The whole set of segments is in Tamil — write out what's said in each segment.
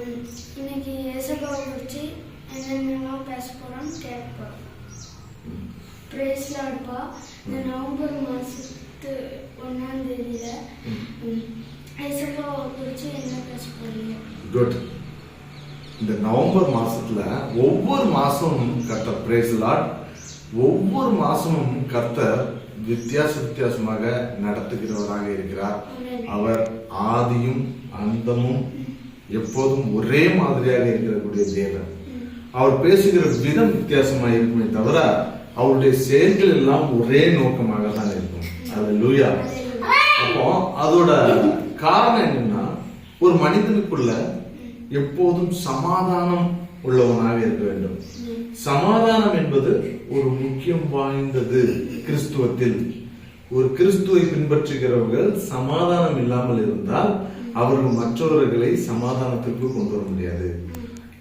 இன்னைக்கு ஏசப்பாவை குறித்து என்னென்னலாம் பேச போகிறோம்னு கேட்க போகிறோம் ப்ரேஸில் இருப்பா இந்த நவம்பர் மாதத்து ஒன்றாம் தேதியில் ஏசப்பாவை குறித்து என்ன பேச போகிறீங்க குட் இந்த நவம்பர் மாசத்துல ஒவ்வொரு மாசமும் கர்த்தர் பிரேஸ் லார்ட் ஒவ்வொரு மாசமும் கர்த்தர் வித்தியாச வித்தியாசமாக நடத்துகிறவராக இருக்கிறார். அவர் ஆதியும் அந்தமும் எப்போதும் ஒரே மாதிரியாக இருக்கக்கூடிய தேவன். அவர் பேசுகிற விதம் வித்தியாசமாக இருக்குமே தவிர அவருடைய செயல்கள் எல்லாம் ஒரே நோக்கமாக தான் இருக்கும். அது லூயா அப்போ அதோட காரணம் என்னன்னா ஒரு மனிதனுக்குள்ள எப்போதும் சமாதானம் உள்ளவனாக இருக்க வேண்டும். சமாதானம் என்பது ஒரு முக்கியம் வாய்ந்தது கிறிஸ்துவத்தில். ஒரு கிறிஸ்துவை பின்பற்றுகிறவர்கள் சமாதானம் இல்லாமல் இருந்தால் அவர்கள் மற்றவர்களை சமாதானத்திற்கு கொண்டு வர முடியாது.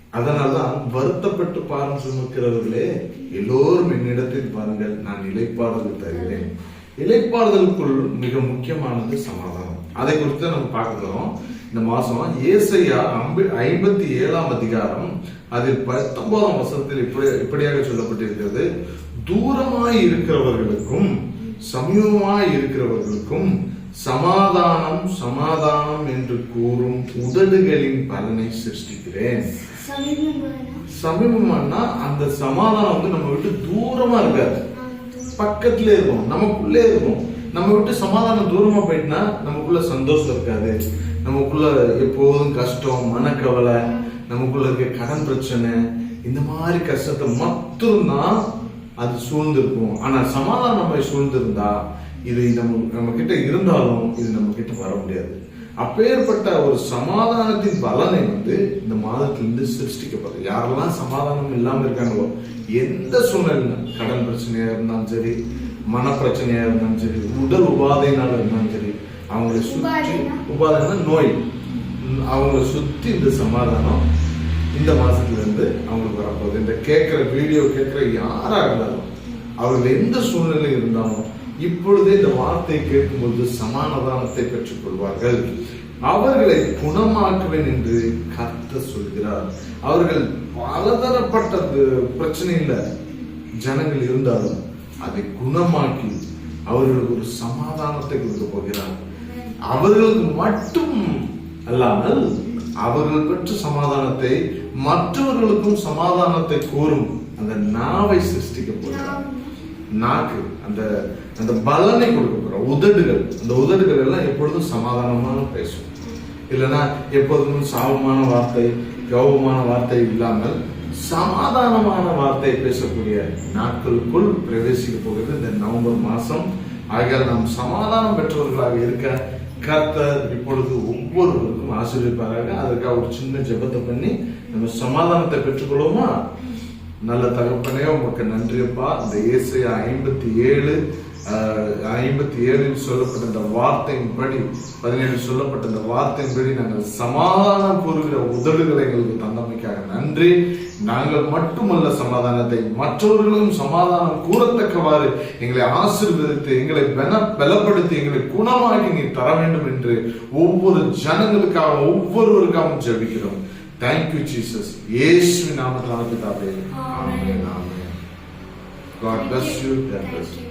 அதனால்தான் வருத்தப்பட்டு பாரம் சுமக்கிறவர்களே எல்லோரும் என்னிடத்தில் பாருங்கள் நான் இலைப்பாறுதல் தருகிறேன். இலைப்பாறுதலுக்குள் மிக முக்கியமானது சமாதானம். அதை குறித்து நம்ம பார்க்கிறோம் இந்த மாசம் ஏசையா ஐம்ப- ஐம்பத்தி ஏழாம் அதிகாரம் அதில் பத்தொன்பதாம் வசனத்தில் இப்படி இப்படியாக சொல்லப்பட்டிருக்கிறது. தூரமாய் இருக்கிறவர்களுக்கும் சமீபமாய் இருக்கிறவர்களுக்கும் சமாதானம் சமாதானம் என்று கூறும் உதடுகளின் பலனை சிருஷ்டிக்கிறேன். சமீபமானா அந்த சமாதானம் வந்து நம்ம விட்டு தூரமா இருக்காது. பக்கத்துல இருக்கும் நமக்குள்ளே இருக்கும். நம்ம விட்டு சமாதானம் தூரமா போயிட்டுனா நமக்குள்ள சந்தோஷம் இருக்காது. நமக்குள்ள எப்போதும் கஷ்டம் மனக்கவலை நமக்குள்ள இருக்க கடன் பிரச்சனை இந்த மாதிரி கஷ்டத்தை மட்டும்தான் அது சூழ்ந்திருக்கும். ஆனா சமாதானம் போய் சூழ்ந்திருந்தா இது நம்ம நம்ம கிட்ட இருந்தாலும் இது நம்ம கிட்ட வர முடியாது. அப்பேற்பட்ட ஒரு சமாதானத்தின் பலனை வந்து இந்த மாதத்திலிருந்து சிருஷ்டிக்கப்படுது யாரெல்லாம் சமாதானம் இல்லாம இருக்காங்களோ எந்த சூழ்நிலை கடன் பிரச்சனையா இருந்தாலும் சரி மன பிரச்சனையா இருந்தாலும் சரி உடல் உபாதையினால இருந்தாலும் சரி அவங்களை சுற்றி உபாதைனா? நோய். அவங்களை சுத்தி இந்த சமாதானம் இந்த மாசத்துல இருந்து அவங்களுக்கு வரப்போகுது. இந்த கேட்கிற வீடியோ கேட்கிற யாரா இருந்தாலும் அவர்கள் எந்த சூழ்நிலை இருந்தாலும் இப்பொழுதே இந்த வார்த்தை கேட்கும்போது சமாதானத்தை பெற்றுக் கொள்வார்கள் அவர்களை குணமாக்குவேன் என்று கத்த சொல்கிறார். அவர்கள் பலதரப்பட்ட பிரச்சனையில ஜனங்கள் இருந்தாலும் அதை குணமாக்கி அவர்களுக்கு ஒரு சமாதானத்தை கொடுக்க போகிறார். அவர்களுக்கு மட்டும் அல்லாமல் அவர்கள் பெற்ற சமாதானத்தை மற்றவர்களுக்கும் சமாதானத்தை கோரும் அந்த நாவை சிருஷ்டிக்க போகிறார். நாக்கு அந்த அந்த பலனை கொடுக்க உதடுகள் அந்த உதடுகள் எல்லாம் எப்பொழுதும் சமாதானமாக பேசும். இல்லைன்னா எப்போதும் சாபமான வார்த்தை கௌரவமான வார்த்தை இல்லாமல் சமாதானமான வார்த்தை பேசக்கூடிய நாட்களுக்குள் பிரவேசிக்க போகிறது இந்த நவம்பர் மாசம் ஆகியால் நாம் சமாதானம் பெற்றவர்களாக இருக்க கர்த்தர் இப்பொழுது ஒவ்வொருவருக்கும் ஆசீர்வதிப்பாராக. அதற்காக ஒரு சின்ன ஜெபத்தை பண்ணி நம்ம சமாதானத்தை பெற்றுக்கொள்வோமா? நல்ல தகப்பனே உமக்கு நன்றியப்பா. இந்த ஏசையா ஐம்பத்தி ஏழு ஐம்பத்தி ஏழில் சொல்லப்பட்ட இந்த வார்த்தையின்படி பதினேழு சொல்லப்பட்ட இந்த வார்த்தையின்படி நாங்கள் சமாதானம் கூறுகிற உதடுகளை எங்களுக்கு தந்தமைக்காக நன்றி. நாங்கள் மட்டுமல்ல சமாதானத்தை மற்றவர்களும் சமாதானம் கூறத்தக்கவாறு எங்களை ஆசீர்வதித்து எங்களை பல பலப்படுத்தி எங்களை குணமாக்கி நீ தர வேண்டும் என்று ஒவ்வொரு ஜனங்களுக்காகவும் ஒவ்வொருவருக்காகவும் ஜெபிக்கிறோம். தேங்க்யூ ஜீசஸ் இயேசுவின் நாமத்தில் பிதாவே ஆமென் ஆமென் God bless you. God bless you.